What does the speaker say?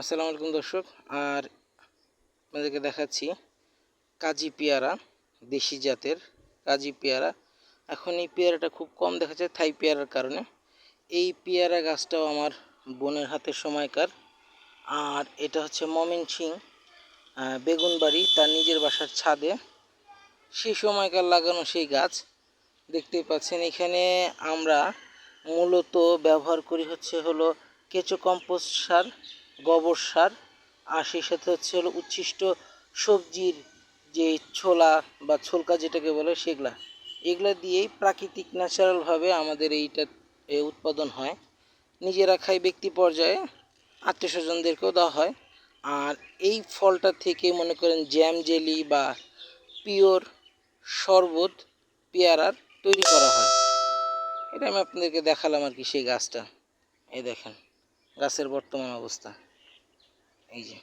আসসালামু আলাইকুম দর্শক, আর আপনাদেরকে দেখাচ্ছি কাজি পেয়ারা, দেশি জাতের কাজি পেয়ারা। এখন এই পেয়ারাটা খুব কম দেখা যায় থাই পেয়ারার কারণে। এই পেয়ারা গাছটাও আমার বোনের হাতের সময়কার। আর এটা হচ্ছে মমিন সিং বেগুনবাড়ি, তার নিজের বাসার ছাদে। সেই সময়কার লাগানো সেই গাছ। দেখতেই পাচ্ছেন, এখানে আমরা মূলত ব্যবহার করি হচ্ছে হলো কেঁচো কম্পোস্ট সার। গোবর সার, আর সেই সাথে হচ্ছে হলো উচ্ছিষ্ট সবজির যে ছোলা বা ছোলকা যেটাকে বলে সেগুলা। এগুলা দিয়েই প্রাকৃতিক ন্যাচারালভাবে আমাদের এইটা উৎপাদন হয়। নিজেরা খাই ব্যক্তি পর্যায়ে, আত্মীয় স্বজনদেরকেও দেওয়া হয়। আর এই ফলটা থেকে মনে করেন জ্যাম জেলি বা পিওর শরবত পেয়ারার তৈরি করা হয়। এটা আমি আপনাদেরকে দেখালাম আর কি সেই গাছটা। এই দেখেন। গাছের বর্তমান অবস্থা। এই যে।